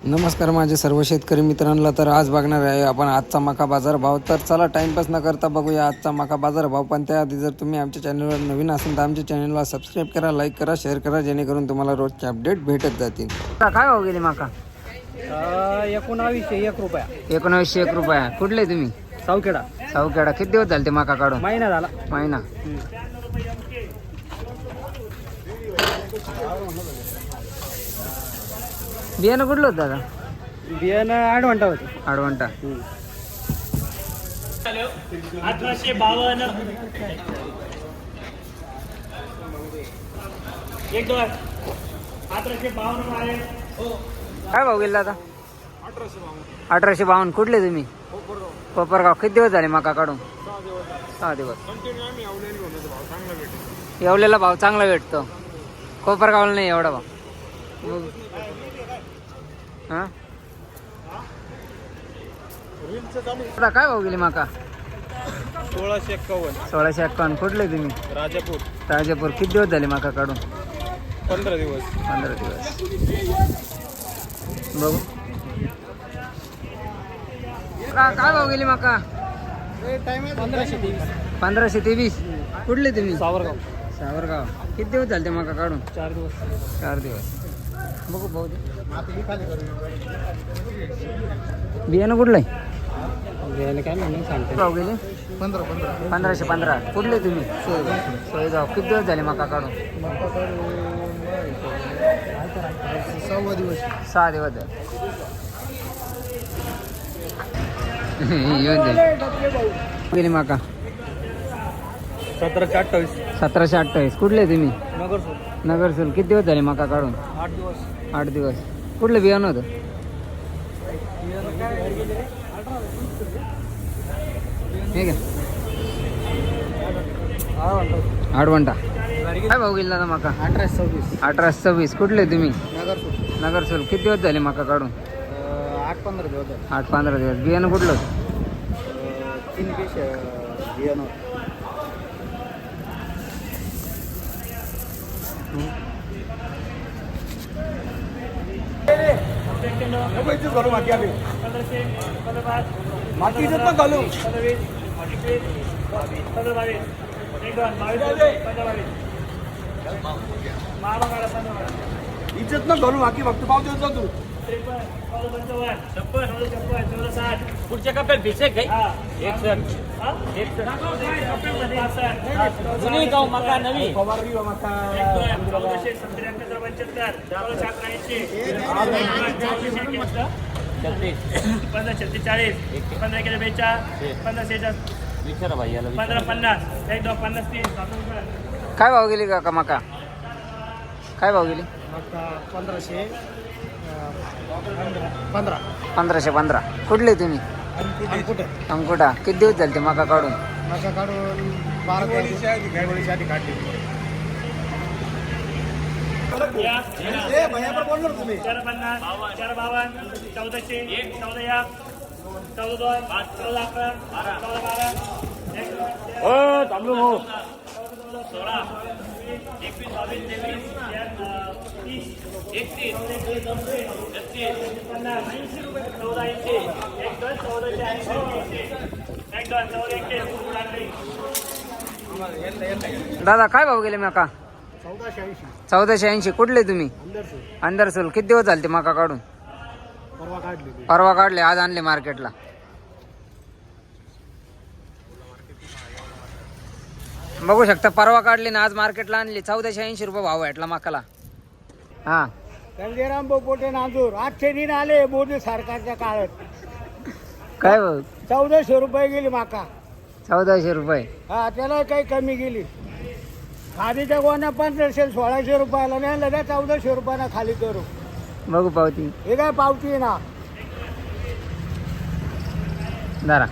नमस्कार माझे सर्व शेतकरी मित्रांना तर आज बघणार आहे आपण आजचा मका बाजार भाव. तर चला टाइमपास न करता बघूया आजचा मका बाजार भाव. पण त्याआधी जर तुम्ही आमच्या चॅनलवर नवीन असेल तर आमच्या चॅनलला सबस्क्राईब करा लाईक करा शेअर करा जेणेकरून तुम्हाला रोजचे अपडेट भेटत जातील. काय भाव गेली माका? एकोणावीसशे एक रुपया. एकोणावीसशे एक रुपया. कुठले तुम्ही? सावखेडा. सावखेडा. किती दिवस झाले ते माका काढून महिना झाला. महिना. बियाणं कुठलं होतं दादा? बियाणं आठ घंटा होते. आडवंटा. अठराशे बावन्न. एक दोन. अठराशे बावन्न आहे. काय भाव गेला आता अठराशे बावन्न. कुठले तुम्ही? कोपरगाव. किती दिवस झाले मका काढून? सहा दिवस. येवलेला भाव चांगला भेटतो. कोपरगावला नाही एवढा भाव. हा? आता काय भाव गेली माका? सोळाशे एक्कावन्न. सोळाशे एक्कावन्न. कुठले तुम्ही? राजापूर. राजापूर. किती दिवस झाले माका काढून पंधरा दिवस. पंधरा दिवस. बघू. का- काय भाव गेली माका? पंधराशे तेवीस. पंधराशे तेवीस. कुठले तुम्ही? सावरगाव. सावरगाव. किती दिवस झाले ते माका काढून चार दिवस. चार दिवस. बघू भाऊ दे. बियाणं कुठलं आहे बियाणं काय म्हणून सांगते. भाव गेले? पंधरा पंधरा. पंधराशे पंधरा. कुठले तुम्ही? सोयगाव. किती दिवस झाले माका काढून? दिवस. सहा दिवस येऊन गेली माका. सतराशे अठ्ठावीस. सतराशे अठ्ठावीस. कुठले तुम्ही? नगर नगरसूल. किती दिवस झाले माका काढून? आठ दिवस. आठ दिवस. कुठलं बियाणं होतं? ठीक आहे आडवंटा. काय भाऊ गेला माका? अठराशे सव्वीस. अठराशे सव्वीस कुठले तुम्ही? नगर नगरसूल. किती दिवस झाले माका काढून? आठ पंधरा दिवस. आठ पंधरा दिवस बियाणं कुठलं होतं? तीन पीस बियाणं इज्जत न घालू. बाकी फक्त पाव देत जा तू. पुढच्या कप्प्यात भिसे काही? एक सर जुनी गाव मका नवी. फवारणी पंधरा पंधरा किलो बेचा पंधरा शेचाळीस विचारा भाई याला पंधरा पन्नास एक दोन पन्नास तीन काय भाव गेली काका मका? काय भाव गेली? पंधराशे पंधरा. पंधराशे पंधरा. कुठले तुम्ही? अंकुटा किती दिवस झाले ते मका काढून मका काढून बारा दिवसाची आधी काढली चार पन्नास चार बावन्न चौदाशे चौदा या चौदा दोन चौदा अकरा चौदा बारा दोन, सोळा एकवीस बावीस तेवीस अं, तीस एकतीस छत्तीस पन्नास ऐंशी रुपये चौदा ऐंशी एक दोन चौदाशे ऐंशी एक दोन चौदा एकशे दादा काय भाव गेले मका? चौदाशे ऐंशी. चौदाशे ऐंशी कुठले तुम्ही? अंदरसूल. किती दिवस झाले ते मका काढून? परवा काढली परवा काढले आज आणले मार्केटला. बघू शकता परवा काढली ना आज मार्केटला आणली. चौदाशे ऐंशी रुपये भाव भेटला मकाला. हा. संजयराम बोपोटे नांदूर आठशे दिन आले मोदी सरकारच्या काळात. काय भाऊ? चौदाशे रुपये गेली माका. चौदाशे रुपये. हा त्याला काही कमी गेली. खादीच्या गोण्या पंधराशे सोळाशे रुपयाला नाही लगेच चौदाशे रुपयाला खाली करू. बघू पावती. हे काय पावती ना? जरा